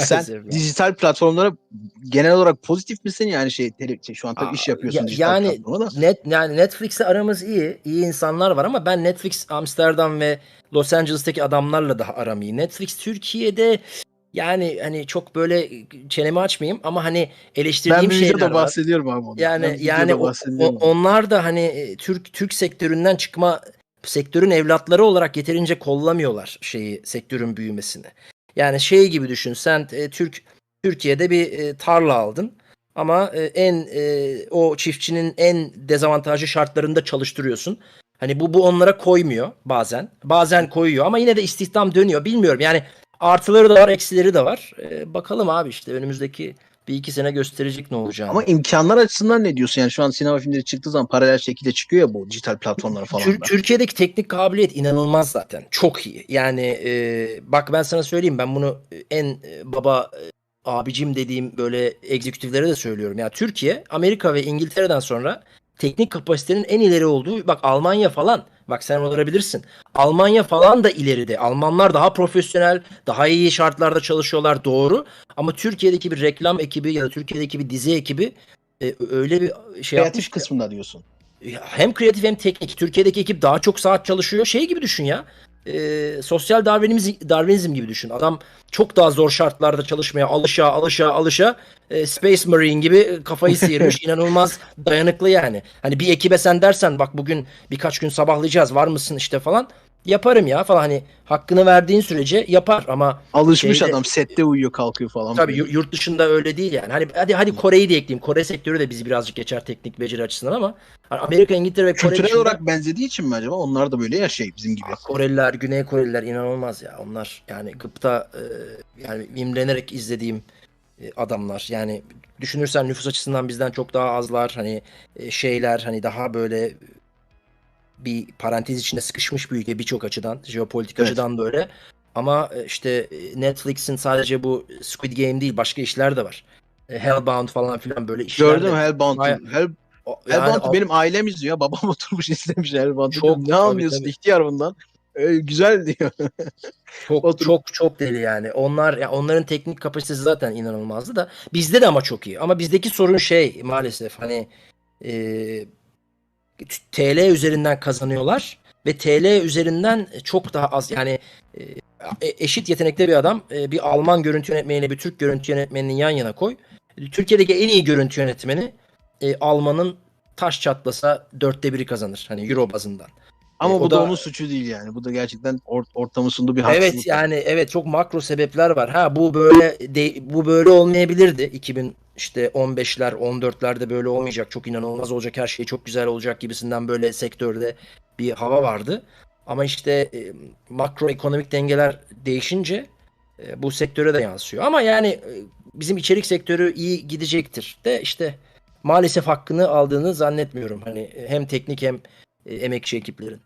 Sen yani. dijital platformlara genel olarak pozitif misin yani şey, şey, şu an tabii Aa, iş yapıyorsun ya- dijital yani platformda da. net yani Netflix'le aramız iyi. iyi insanlar var ama ben Netflix Amsterdam ve Los Angeles'taki adamlarla daha aram iyi. Netflix Türkiye'de yani hani çok böyle çenemi açmayayım ama hani Ben eleştirdiğim bir şeyler var. bahsediyorum abi ondan. Ben Yani videoda yani o- o- onlar da hani e, Türk Türk sektöründen çıkma sektörün evlatları olarak yeterince kollamıyorlar şeyi sektörün büyümesini. Yani şey gibi düşün sen e, Türk Türkiye'de bir e, tarla aldın ama e, en e, o çiftçinin en dezavantajlı şartlarında çalıştırıyorsun. Hani bu bu onlara koymuyor bazen. Bazen koyuyor ama yine de istihdam dönüyor. Bilmiyorum yani artıları da var, eksileri de var. E, bakalım abi işte önümüzdeki bir iki sene gösterecek ne olacağını. Ama imkanlar açısından ne diyorsun? Yani şu an sinema filmleri çıktığı zaman paralel şekilde çıkıyor ya bu dijital platformlara falan Tür-. Türkiye'deki teknik kabiliyet inanılmaz zaten. Çok iyi. Yani e, bak ben sana söyleyeyim ben bunu en e, baba e, abicim dediğim böyle egzekütiflere de söylüyorum. Ya Türkiye, Amerika ve İngiltere'den sonra teknik kapasitenin en ileri olduğu bak Almanya falan bak sen onları bilirsin. Almanya falan da ileride. Almanlar daha profesyonel, daha iyi şartlarda çalışıyorlar doğru. Ama Türkiye'deki bir reklam ekibi ya da Türkiye'deki bir dizi ekibi e, öyle bir şey Kreatif kısmında diyorsun. hem kreatif hem teknik. Türkiye'deki ekip daha çok saat çalışıyor. Şey gibi düşün ya. E, sosyal darwinizm, darwinizm gibi düşün. Adam çok daha zor şartlarda çalışmaya alışa alışa alışa e, Space Marine gibi kafayı sıyırmış. inanılmaz dayanıklı yani. Hani bir ekibe sen dersen bak bugün birkaç gün sabahlayacağız var mısın işte falan. Yaparım ya falan hani hakkını verdiğin sürece yapar ama Alışmış Şeyde- adam sette uyuyor kalkıyor falan. Tabii böyle. yu- yurt dışında öyle değil yani. Hani hadi hadi Kore'yi de ekleyeyim. Kore sektörü de bizi birazcık geçer teknik beceri açısından ama hani Amerika, İngiltere ve Kore Kültürel dışında- olarak benzediği için mi acaba? Onlar da böyle ya şey bizim gibi. Ah, Koreliler, Güney Koreliler inanılmaz ya. Onlar yani gıpta e, yani imrenerek izlediğim e, adamlar. Yani düşünürsen nüfus açısından bizden çok daha azlar. Hani e, şeyler hani daha böyle bir parantez içinde sıkışmış bir ülke birçok açıdan. Jeopolitik Evet. açıdan da öyle. Ama e, işte e, Netflix'in sadece bu Squid Game değil başka işler de var. E, Hellbound falan filan böyle işler Gördüm de- Hellbound'u. Baya- Hell, O- yani Hellbound'u benim ailem izliyor. Babam oturmuş izlemiş Hellbound'u. Çok, ne tabii, anlıyorsun tabii. ihtiyar bundan? Ee, güzel diyor. Çok Oturup- çok çok deli yani. Onlar ya onların teknik kapasitesi zaten inanılmazdı da bizde de ama çok iyi. Ama bizdeki sorun şey maalesef hani e, TL üzerinden kazanıyorlar ve TL üzerinden çok daha az yani e, eşit yetenekli bir adam e, bir Alman görüntü yönetmeniyle bir Türk görüntü yönetmenini yan yana koy. Türkiye'deki en iyi görüntü yönetmeni e, Alman'ın taş çatlasa dörtte biri kazanır. Hani euro bazından. Ama E, bu da, da- onun suçu değil yani. Bu da gerçekten or, ortamın sunduğu bir haksızlık. Evet yani evet çok makro sebepler var. Ha bu böyle de, bu böyle olmayabilirdi. 2000 işte 15'ler 14'lerde böyle olmayacak. Çok inanılmaz olacak. Her şey çok güzel olacak gibisinden böyle sektörde bir hava vardı. Ama işte e, makro ekonomik dengeler değişince e, bu sektöre de yansıyor. Ama yani e, bizim içerik sektörü iyi gidecektir. De işte maalesef hakkını aldığını zannetmiyorum. Hani hem teknik hem e, emekçi ekiplerin.